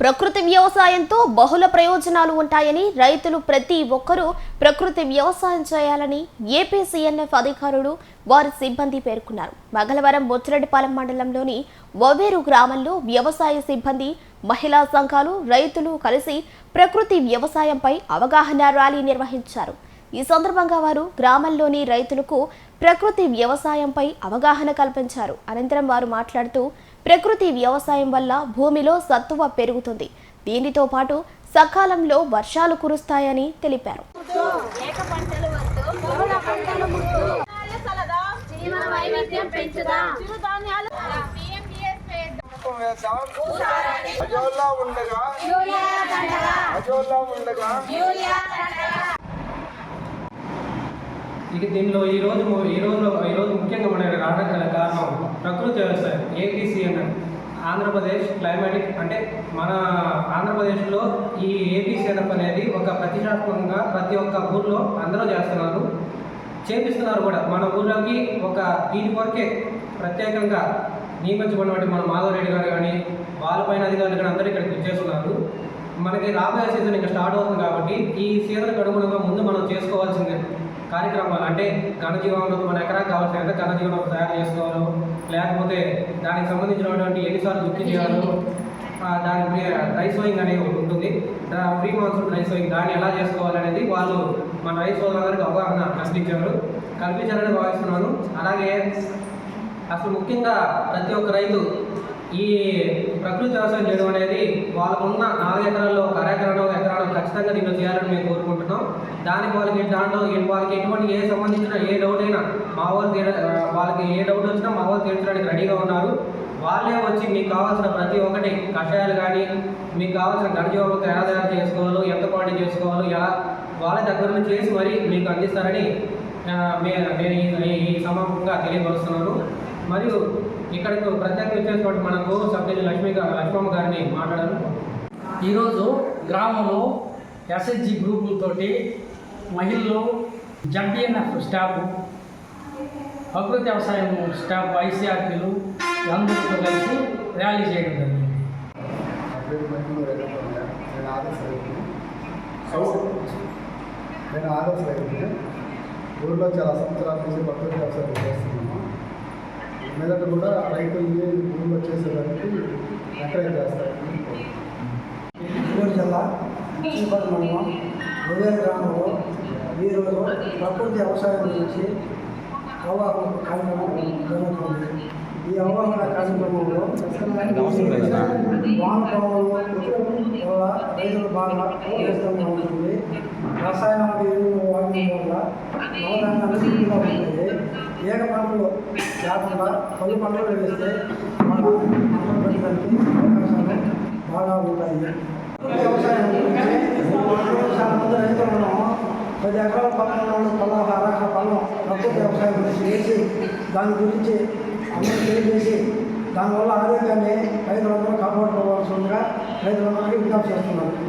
ప్రకృతి వ్యవసాయంతో బహుళ ప్రయోజనాలు ఉంటాయని రైతులు ప్రతి ఒక్కరూ ప్రకృతి వ్యవసాయం చేయాలని ఏపీ సీఎన్ఎఫ్ అధికారులు వారి సిబ్బంది పేర్కొన్నారు. మంగళవారం బొచ్చిరెడ్డిపాలెం మండలంలోని ఒవేరు గ్రామంలో వ్యవసాయ సిబ్బంది మహిళా సంఘాలు రైతులు కలిసి ప్రకృతి వ్యవసాయంపై అవగాహన ర్యాలీ నిర్వహించారు. ఈ సందర్భంగా వారు గ్రామంలోని రైతులకు ప్రకృతి వ్యవసాయంపై అవగాహన కల్పించారు. అనంతరం వారు మాట్లాడుతూ ప్రకృతి వ్యవసాయం వల్ల భూమిలో సత్తువ పెరుగుతుంది. దీనితో పాటు సకాలంలో వర్షాలు కురుస్తాయని తెలిపారు. ఉండగా ఇక దీనిలో ఈ రోజు ఈ రోజు ఈ రోజు ముఖ్యంగా మనకి రావడానికి గల కారణం ప్రకృతి వ్యవసాయం ఏపీసీ ఏపీసీఎన్ ఆంధ్రప్రదేశ్ క్లైమాటిక్ అంటే మన ఆంధ్రప్రదేశ్లో ఈ ఏపీసీఎన్ఎఫ్ అనేది ఒక ప్రతిష్టాత్మకంగా ప్రతి ఒక్క ఊర్లో అందరూ చేస్తున్నారు చేపిస్తున్నారు కూడా. మన ఊర్లోకి ఒక దీని కొరకే ప్రత్యేకంగా నియమించబడినటువంటి మన మాధవ్ రెడ్డి గారు కానీ వాళ్ళపైన అధికారులు కానీ అందరూ ఇక్కడికి వచ్చేస్తున్నారు. మనకి రాబోయే సీజన్ ఇంకా స్టార్ట్ అవుతుంది కాబట్టి ఈ సీజన్కి అనుగుణంగా ముందు మనం చేసుకోవాల్సింది. కార్యక్రమాలు అంటే ఘనజీవనం మన ఎకరాకు కావాల్సిన ఎంత ఘనజీవనం తయారు చేసుకోవాలో లేకపోతే దానికి సంబంధించినటువంటి ఎన్నిసార్లు దుక్కి చేయాలో ఆ, దాని డ్రై సోయింగ్ అనేది ఒకటి ఉంటుంది. ప్రీ మాన్సూన్ డ్రై సోయింగ్ దాన్ని ఎలా చేసుకోవాలనేది వాళ్ళు మన రైస్ సోదరులందరికీ అవగాహన కల్పించారు కల్పించాలని భావిస్తున్నాను. అలాగే అసలు ముఖ్యంగా ప్రతి ఒక్క రైతు ఈ ప్రకృతి వ్యవసాయం చేయడం అనేది వాళ్ళకున్న నాలుగు ఎకరాల్లో ఒక ఖచ్చితంగా దీంట్లో చేయాలని మేము కోరుకుంటున్నాం. దానికి వాళ్ళకి దాంట్లో వాళ్ళకి ఎటువంటి ఏ సంబంధించిన ఏ డౌట్ అయినా మా వాళ్ళు వాళ్ళకి ఏ డౌట్ వచ్చినా మా వాళ్ళు తీర్చడానికి రెడీగా ఉన్నారు. వాళ్ళే వచ్చి మీకు కావాల్సిన ప్రతి ఒక్కటి కషాయాలు కానీ మీకు కావాల్సిన ఘనజీవాలతో ఎలా తయారు చేసుకోవాలో ఎంత క్వాలిటీ చేసుకోవాలో ఎలా వాళ్ళ దగ్గర నుంచి చేసి మరీ మీకు అందిస్తారని నేను ఈ- ఈ తెలియపరుస్తున్నాను మరియు ఇక్కడికి ప్రత్యేక వచ్చేటువంటి మనకు సబ్జెక్ట్ లక్ష్మి గా- లక్ష్మమ్మ గారిని మాట్లాడారు ఈరోజు గ్రామంలో ఎస్హెచ్జి గ్రూపులతోటి మహిళలు జడ్పిఎన్ఎఫ్ స్టాఫ్ ప్రకృతి వ్యవసాయం స్టాఫ్ ఐసీఆర్పీలు అందరితో కలిసి ర్యాలీ చేయడం జరిగింది. నేను ఆదర్శ రైతుని ఊళ్ళో చాలా సంవత్సరాల నుంచి ప్రకృతి వ్యవసాయం చేస్తున్నాము. మీదట కూడా రైతుల్ని ఊళ్ళో చేసేదానికి ఎంకరేజ్ చేస్తారని చిత్తూరు జిల్లా మండలం ఉదయ గ్రామంలో ఈరోజు ప్రకృతి వ్యవసాయం గురించి అవగాహన కార్యక్రమం జరుగుతుంది. ఈ అవగాహన కార్యక్రమంలో వానపాములు వల్ల రైతులు బాగా ఉపయోగంగా ఉంటుంది రసాయనాలు ఎరువులు వాడడం వల్ల శుద్ధిగా ఉంటాయి ఏక పంటలు కాకుండా పలు పంటలు వేస్తే మన పంటలు పెట్టడానికి అవకాశాలు బాగా ఉంటాయి వ్యవసాయం గురించి చాలా మంది రైతులను పది ఎకరాల పక్కన వాళ్ళు పదహారు అరకల పొలం ప్రకృతి వ్యవసాయం గురించి చేసి దాని గురించి అందరూ తెలియజేసి దానివల్ల ఆరోగ్యాన్ని రైతులందరూ కాపాడుకోవాల్సి కాపాడుకోవాల్సిందిగా రైతులందరికీ విజ్ఞప్తి చేస్తున్నాం